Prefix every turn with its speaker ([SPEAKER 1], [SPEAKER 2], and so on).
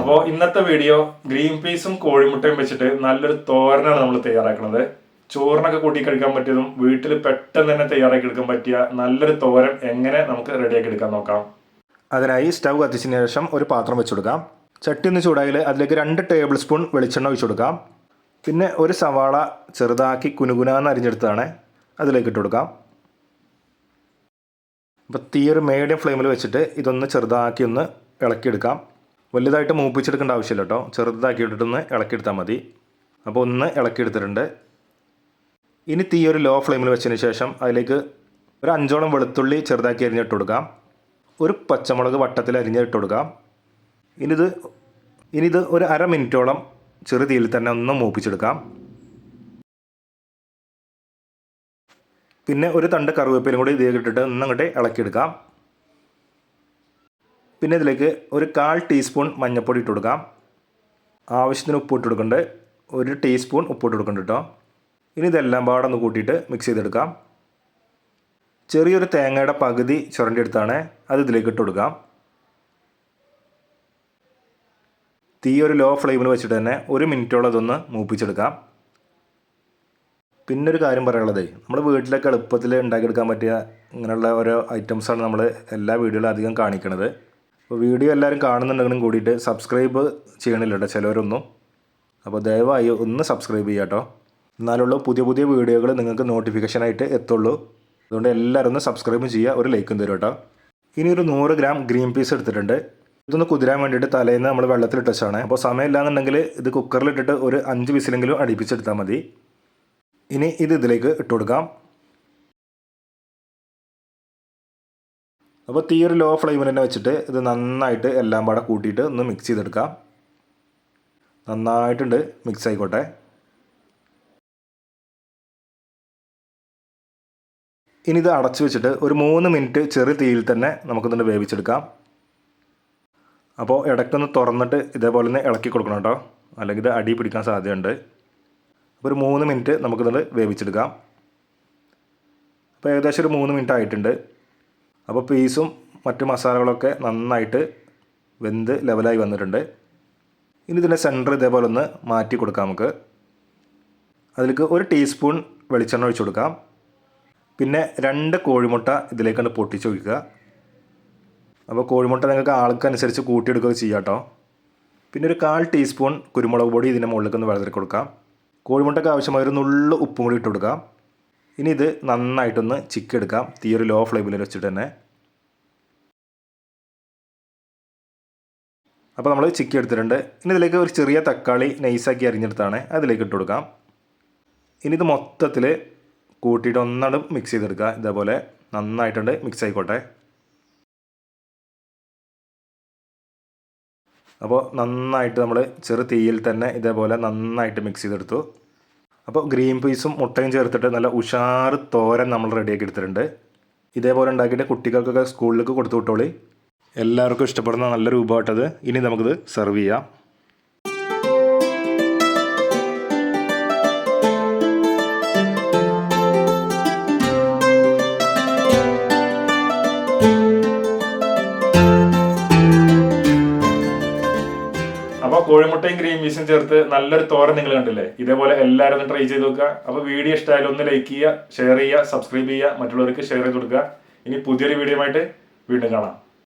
[SPEAKER 1] അപ്പോൾ ഇന്നത്തെ video green പീസും കോഴിമുട്ടയും വെച്ചിട്ട് നല്ലൊരു തോരനാണ് നമ്മൾ തയ്യാറാക്കുന്നത്. ചോറിനൊക്കെ കൂട്ടി കഴിക്കാൻ പറ്റിയതും വീട്ടിൽ പെട്ടെന്ന് തന്നെ തയ്യാറാക്കി എടുക്കാൻ പറ്റിയ നല്ലൊരു തോരൻ എങ്ങനെ നമുക്ക് റെഡിയാക്കി എടുക്കാൻ നോക്കാം.
[SPEAKER 2] അതിനായി സ്റ്റൗ കത്തിച്ചതിന് ശേഷം ഒരു പാത്രം വെച്ചെടുക്കാം ചട്ടി ഒന്ന് ചൂടായാൽ അതിലേക്ക് രണ്ട് ടേബിൾ സ്പൂൺ വെളിച്ചെണ്ണ ഒഴിച്ചു കൊടുക്കാം. പിന്നെ ഒരു സവാള ചെറുതാക്കി കുനുകുനാന്ന് അരിഞ്ഞെടുത്താണ് അതിലേക്ക് ഇട്ട് കൊടുക്കാം. അപ്പോൾ തീ ഒരു മീഡിയം ഫ്ലെയിമിൽ വെച്ചിട്ട് ഇതൊന്ന് ചെറുതാക്കി ഒന്ന് ഇളക്കിയെടുക്കാം. വലുതായിട്ട് മൂപ്പിച്ചെടുക്കേണ്ട ആവശ്യമില്ല കേട്ടോ. ചെറുതാക്കി ഇട്ടിട്ടൊന്ന് ഇളക്കിയെടുത്താൽ മതി. അപ്പോൾ ഒന്ന് ഇളക്കിയെടുത്തിട്ടുണ്ട്. ഇനി തീ ഒരു ലോ ഫ്ലെയിമിൽ വെച്ചതിന് ശേഷം അതിലേക്ക് ഒരു അഞ്ചോളം വെളുത്തുള്ളി ചെറുതാക്കി അരിഞ്ഞിട്ട് കൊടുക്കാം. ഒരു പച്ചമുളക് വട്ടത്തിൽ അരിഞ്ഞിട്ട് കൊടുക്കാം. ഇനിഇത് ഇനിയിത് ഒരു അര മിനിറ്റോളം ചെറു തീയിൽ തന്നെ ഒന്ന് മൂപ്പിച്ചെടുക്കാം. പിന്നെ ഒരു തണ്ട് കറിവേപ്പിലും കൂടി ഇതിലേക്ക് ഇട്ടിട്ട് ഒന്നങ്ങോട്ട് ഇളക്കിയെടുക്കാം. പിന്നെ ഇതിലേക്ക് ഒരു കാൽ ടീസ്പൂൺ മഞ്ഞൾപ്പൊടി ഇട്ട് കൊടുക്കാം. ആവശ്യത്തിന് ഉപ്പ് ഇട്ട് കൊടുക്കുന്നുണ്ട് ഒരു ടീസ്പൂൺ ഉപ്പ് ഇട്ട് കൊടുക്കുന്നുണ്ട് കേട്ടോ ഇനി ഇതെല്ലാം പാടെ ഒന്ന് കൂട്ടിയിട്ട് മിക്സ് ചെയ്തെടുക്കാം. ചെറിയൊരു തേങ്ങയുടെ പകുതി ചുരണ്ടിയെടുത്താണ് അത് ഇതിലേക്ക് ഇട്ട് കൊടുക്കാം. തീ ഒരു ലോ ഫ്ലെയിമിൽ വെച്ചിട്ട് തന്നെ ഒരു മിനിറ്റോളം ഇതൊന്ന് മൂപ്പിച്ചെടുക്കാം. പിന്നെ ഒരു കാര്യം പറയാനുള്ളത്. നമ്മൾ വീട്ടിലൊക്കെ എളുപ്പത്തിൽ ഉണ്ടാക്കിയെടുക്കാൻ പറ്റിയ ഇങ്ങനെയുള്ള ഓരോ ഐറ്റംസാണ് നമ്മൾ എല്ലാ വീഡിയോയിലും അധികം കാണിക്കണത്. അപ്പോൾ വീഡിയോ എല്ലാവരും കാണുന്നുണ്ടെങ്കിലും കൂടിയിട്ട് സബ്സ്ക്രൈബ് ചെയ്യണില്ല കേട്ടോ ചിലവരൊന്നും. അപ്പോൾ ദയവായി ഒന്ന് സബ്സ്ക്രൈബ് ചെയ്യാം കേട്ടോ. എന്നാലുള്ള പുതിയ പുതിയ വീഡിയോകൾ നിങ്ങൾക്ക് നോട്ടിഫിക്കേഷനായിട്ട് എത്തുള്ളൂ. അതുകൊണ്ട് എല്ലാവരും ഒന്ന് സബ്സ്ക്രൈബ് ചെയ്യുക ഒരു ലൈക്കും തരും കേട്ടോ. ഇനി ഒരു നൂറ് ഗ്രാം ഗ്രീൻ പീസ് എടുത്തിട്ടുണ്ട്. ഇതൊന്ന് കുതിരാൻ വേണ്ടിയിട്ട് തലേന്ന് നമ്മൾ വെള്ളത്തിൽ വെച്ചാണ്. അപ്പോൾ സമയമില്ലാന്നുണ്ടെങ്കിൽ ഇത് കുക്കറിലിട്ടിട്ട് ഒരു അഞ്ച് വിസിലെങ്കിലും അടുപ്പിച്ചെടുത്താൽ മതി. ഇനി ഇത് ഇതിലേക്ക് ഇട്ട് കൊടുക്കാം. അപ്പോൾ തീ ഒരു ലോ ഫ്ലെയിമിൽ തന്നെ വെച്ചിട്ട് ഇത് നന്നായിട്ട് എല്ലാം പാടെ കൂട്ടിയിട്ട് ഒന്ന് മിക്സ് ചെയ്തെടുക്കാം. നന്നായിട്ടുണ്ട് മിക്സ് ആയിക്കോട്ടെ. ഇനി ഇത് അടച്ചു വെച്ചിട്ട് ഒരു മൂന്ന് മിനിറ്റ് ചെറിയ തീയിൽ തന്നെ നമുക്കിതിന്റെ വേവിച്ചെടുക്കാം. അപ്പോൾ ഇടയ്ക്കൊന്ന് തുറന്നിട്ട് ഇതേപോലെ ഒന്ന് ഇളക്കി കൊടുക്കണം കേട്ടോ. അല്ലെങ്കിൽ ഇത് അടി പിടിക്കാൻ സാധ്യതയുണ്ട്. അപ്പോൾ ഒരു മൂന്ന് മിനിറ്റ് നമുക്കിതിൽ വേവിച്ചെടുക്കാം. അപ്പോൾ ഏകദേശം ഒരു മൂന്ന് മിനിറ്റ് ആയിട്ടുണ്ട്. അപ്പോൾ പീസും മറ്റു മസാലകളൊക്കെ നന്നായിട്ട് വെന്ത് ലെവലായി വന്നിട്ടുണ്ട്. ഇനി ഇതിന്റെ സെന്റർ ഇതേപോലെ ഒന്ന് മാറ്റി കൊടുക്കാം നമുക്ക്. അതിലേക്ക് ഒരു ടീസ്പൂൺ വെളിച്ചെണ്ണ ഒഴിച്ചു കൊടുക്കാം. പിന്നെ രണ്ട് കോഴിമുട്ട ഇതിലേക്കാണ് പൊട്ടിച്ച് ഒഴിക്കുക. അപ്പോൾ കോഴിമുട്ട നിങ്ങൾക്ക് ആൾക്കനുസരിച്ച് കൂട്ടിയെടുക്കുക ചെയ്യാം കേട്ടോ. പിന്നെ ഒരു കാൽ ടീസ്പൂൺ കുരുമുളക് പൊടി ഇതിന്റെ മുകളിലേക്ക് ഒന്ന് വിളറി കൊടുക്കാം. കോഴിമുട്ടയ്ക്ക് ആവശ്യമായ ഒരു നുള്ളു ഉപ്പും കൂടി ഇട്ട് കൊടുക്കാം. ഇനി ഇത് നന്നായിട്ടൊന്ന് ചിക്കെടുക്കാം തീ ഒരു ലോ ഫ്ലെയിമിൽ വെച്ചിട്ട് തന്നെ. അപ്പോൾ നമ്മൾ ചിക്കി എടുത്തിട്ടുണ്ട്. ഇനി ഇതിലേക്ക് ഒരു ചെറിയ തക്കാളി നൈസാക്കി അരിഞ്ഞെടുത്താണ്. അതിലേക്ക് ഇട്ട് കൊടുക്കാം. ഇനി ഇത് മൊത്തത്തിൽ കൂട്ടിയിട്ട് ഒന്നാണ് മിക്സ് ചെയ്തെടുക്കുക. ഇതേപോലെ നന്നായിട്ടുണ്ട്. മിക്സ് ആയിക്കോട്ടെ. അപ്പോൾ നന്നായിട്ട് നമ്മൾ ചെറു തീയിൽ തന്നെ ഇതേപോലെ നന്നായിട്ട് മിക്സ് ചെയ്തെടുത്തു. അപ്പോൾ ഗ്രീൻ പീസും മുട്ടയും ചേർത്തിട്ട് നല്ല ഉഷാർ തോരൻ നമ്മൾ റെഡിയാക്കി എടുത്തിട്ടുണ്ട്. ഇതേപോലെ ഉണ്ടാക്കിയിട്ട് കുട്ടികൾക്കൊക്കെ സ്കൂളിലേക്ക് കൊടുത്തു വിട്ടോളി. എല്ലാവർക്കും ഇഷ്ടപ്പെടുന്ന നല്ല രൂപമായിട്ടത് ഇനി നമുക്കിത് സെർവ് ചെയ്യാം.
[SPEAKER 1] കോഴിമുട്ടയും ഗ്രീൻ പീസും ചേർത്ത് നല്ലൊരു തോരൻ നിങ്ങൾ കണ്ടില്ലേ? ഇതേപോലെ എല്ലാവരും ഒന്ന് ട്രൈ ചെയ്ത് നോക്കുക. അപ്പോൾ വീഡിയോ ഇഷ്ടമായാലും ഒന്ന് ലൈക്ക് ചെയ്യുക ഷെയർ ചെയ്യുക സബ്സ്ക്രൈബ് ചെയ്യുക മറ്റുള്ളവർക്ക് ഷെയർ ചെയ്ത് കൊടുക്കുക. ഇനി പുതിയൊരു വീഡിയോ ആയിട്ട് വീണ്ടും കാണാം.